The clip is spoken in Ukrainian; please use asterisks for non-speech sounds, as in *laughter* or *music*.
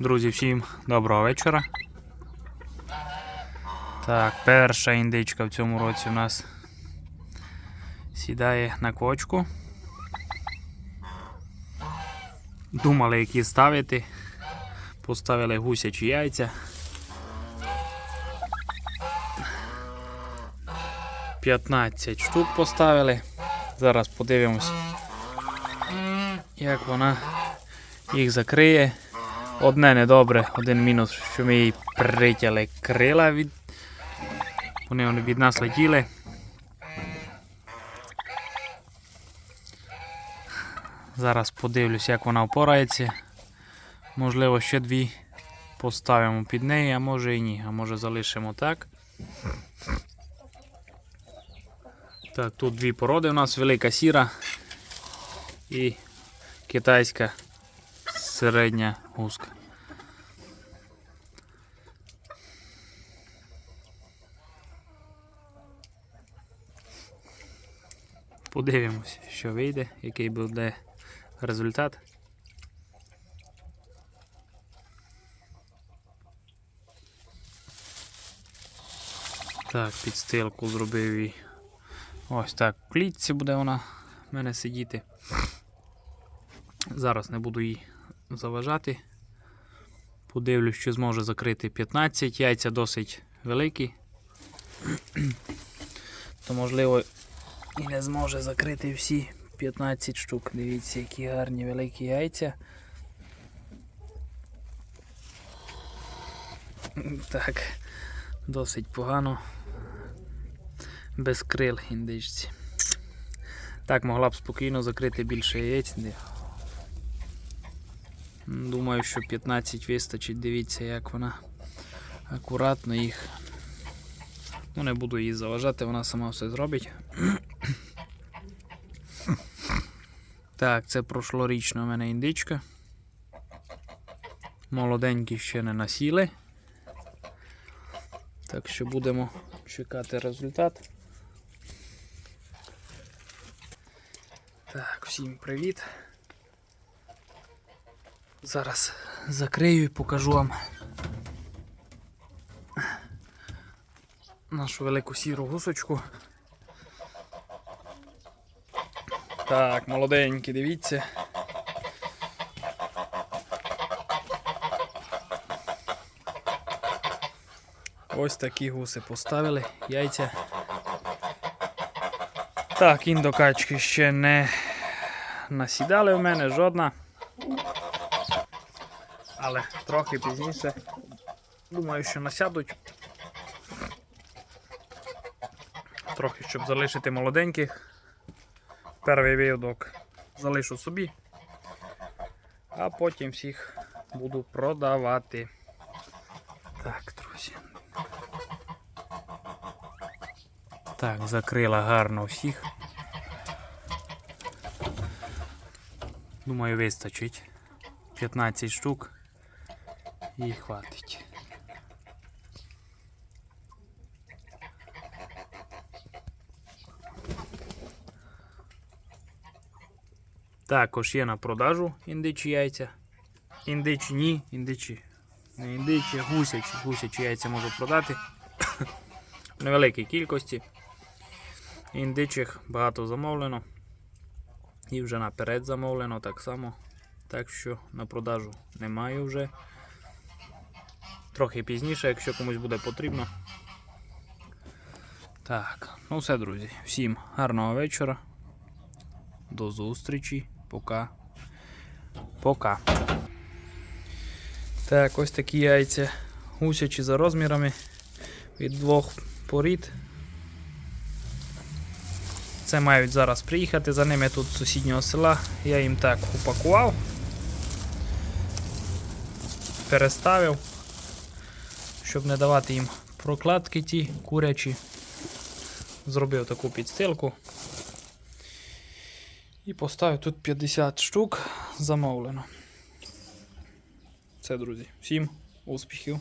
Друзі, всім доброго вечора. Так, перша індичка в цьому році у нас сідає на кочку. Думали, які ставити. Поставили гусячі яйця. 15 штук поставили. Зараз подивимось, як вона їх закриє. Одне недобре, один мінус, що ми їй притяли крила від. Вони від нас летіли. Зараз подивлюсь, як вона впорається. Можливо, ще дві поставимо під неї, а може і ні. А може залишимо так. Так, тут дві породи у нас велика сіра і китайська середня гуска. Подивимось, що вийде, який буде результат. Так, підстилку зробив і ось так в клітці буде вона в мене сидіти. Зараз не буду її заважати. Подивлюсь, що зможе закрити 15. Яйця досить великі. То можливо і не зможе закрити всі 15 штук. Дивіться, які гарні великі яйця. Так, досить погано. Без крил індичці. Так, могла б спокійно закрити більше яєць. Думаю, що 15 вистачить. Дивіться, як вона акуратно їх. Ну, не буду її заважати, вона сама все зробить. Так, це прошлорічна у мене індичка. Молоденькі ще не насіли. Так що будемо чекати результат. Так, всім привіт. Зараз закрию і покажу вам нашу велику сіру гусочку. Так, молоденькі, дивіться. Ось такі гуси поставили, яйця. Так, індокачки ще не насідали в мене жодна. Але трохи пізніше. Думаю, що насядуть. Трохи, щоб залишити молоденьких. Перший виводок залишу собі, а потім всіх буду продавати. Так, друзі. Так, закрила гарно всіх. Думаю, вистачить. 15 штук і хватить. Також є на продажу індичі яйця. Індичі ні, індичі. Не індичі, гусячі. Гусячі яйця можу продати. *coughs* В невеликій кількості. Індичих багато замовлено. І вже наперед замовлено так само. Так що на продажу немає вже. Трохи пізніше, якщо комусь буде потрібно. Так, ну все, друзі. Всім гарного вечора. До зустрічі. Пока. Пока. Так, ось такі яйця гусячі за розмірами від двох порід. Це мають зараз приїхати за ними тут з сусіднього села. Я їм так упакував, переставив, щоб не давати їм прокладки ті курячі. Зробив таку підстилку. І поставив тут 50 штук замовлено. Це, друзі. Всім успіхів!